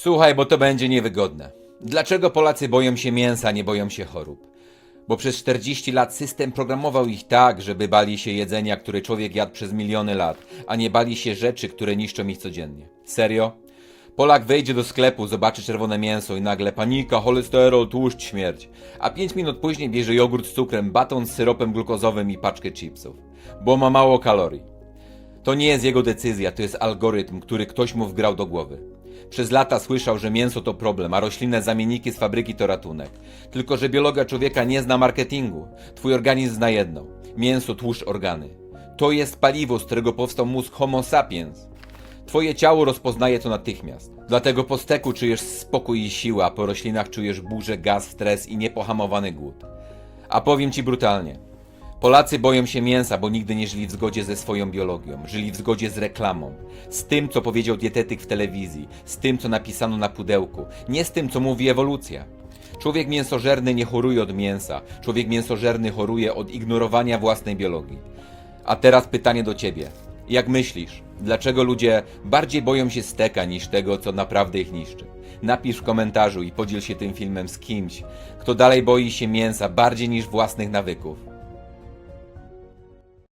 Słuchaj, bo to będzie niewygodne. Dlaczego Polacy boją się mięsa, nie boją się chorób? Bo przez 40 lat system programował ich tak, żeby bali się jedzenia, które człowiek jadł przez miliony lat, a nie bali się rzeczy, które niszczą ich codziennie. Serio? Polak wejdzie do sklepu, zobaczy czerwone mięso i nagle panika, cholesterol, tłuszcz, śmierć. A 5 minut później bierze jogurt z cukrem, baton z syropem glukozowym i paczkę chipsów. Bo ma mało kalorii. To nie jest jego decyzja, to jest algorytm, który ktoś mu wgrał do głowy. Przez lata słyszał, że mięso to problem, a roślinne zamienniki z fabryki to ratunek. Tylko, że biologia człowieka nie zna marketingu. Twój organizm zna jedno: mięso, tłuszcz, organy. To jest paliwo, z którego powstał mózg Homo sapiens. Twoje ciało rozpoznaje to natychmiast. Dlatego po steku czujesz spokój i siłę, a po roślinach czujesz burzę, gaz, stres i niepohamowany głód. A powiem ci brutalnie. Polacy boją się mięsa, bo nigdy nie żyli w zgodzie ze swoją biologią. Żyli w zgodzie z reklamą. Z tym, co powiedział dietetyk w telewizji. Z tym, co napisano na pudełku. Nie z tym, co mówi ewolucja. Człowiek mięsożerny nie choruje od mięsa. Człowiek mięsożerny choruje od ignorowania własnej biologii. A teraz pytanie do ciebie. Jak myślisz, dlaczego ludzie bardziej boją się steka niż tego, co naprawdę ich niszczy? Napisz w komentarzu i podziel się tym filmem z kimś, kto dalej boi się mięsa bardziej niż własnych nawyków.